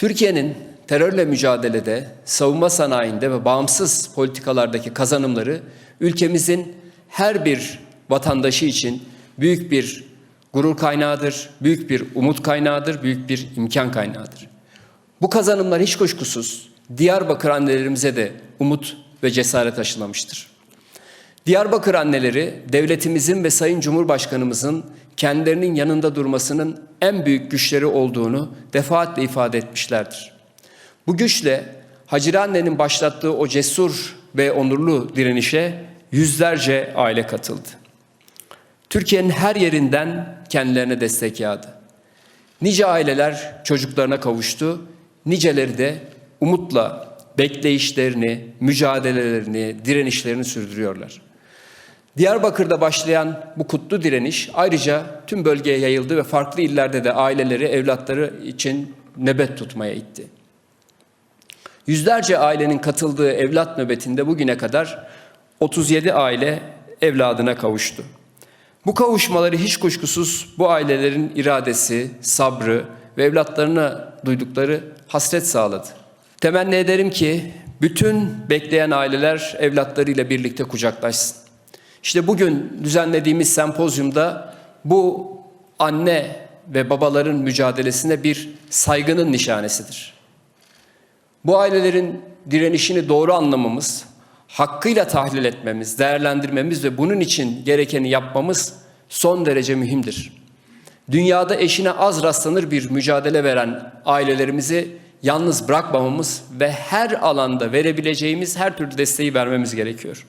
Türkiye'nin terörle mücadelede, savunma sanayinde ve bağımsız politikalardaki kazanımları ülkemizin her bir vatandaşı için büyük bir gurur kaynağıdır, büyük bir umut kaynağıdır, büyük bir imkan kaynağıdır. Bu kazanımlar hiç kuşkusuz Diyarbakır annelerimize de umut ve cesaret aşılamıştır. Diyarbakır anneleri devletimizin ve Sayın Cumhurbaşkanımızın kendilerinin yanında durmasının en büyük güçleri olduğunu defaatle ifade etmişlerdir. Bu güçle Hacire annenin başlattığı o cesur ve onurlu direnişe yüzlerce aile katıldı. Türkiye'nin her yerinden kendilerine destek yağdı. Nice aileler çocuklarına kavuştu, niceleri de umutla bekleyişlerini, mücadelelerini, direnişlerini sürdürüyorlar. Diyarbakır'da başlayan bu kutlu direniş ayrıca tüm bölgeye yayıldı ve farklı illerde de aileleri, evlatları için nöbet tutmaya itti. Yüzlerce ailenin katıldığı evlat nöbetinde bugüne kadar 37 aile evladına kavuştu. Bu kavuşmaları hiç kuşkusuz bu ailelerin iradesi, sabrı ve evlatlarına duydukları hasret sağladı. Temenni ederim ki bütün bekleyen aileler evlatlarıyla birlikte kucaklaşsın. İşte bugün düzenlediğimiz sempozyumda bu anne ve babaların mücadelesine bir saygının nişanesidir. Bu ailelerin direnişini doğru anlamamız, hakkıyla tahlil etmemiz, değerlendirmemiz ve bunun için gerekeni yapmamız son derece mühimdir. Dünyada eşine az rastlanır bir mücadele veren ailelerimizi yalnız bırakmamamız ve her alanda verebileceğimiz her türlü desteği vermemiz gerekiyor.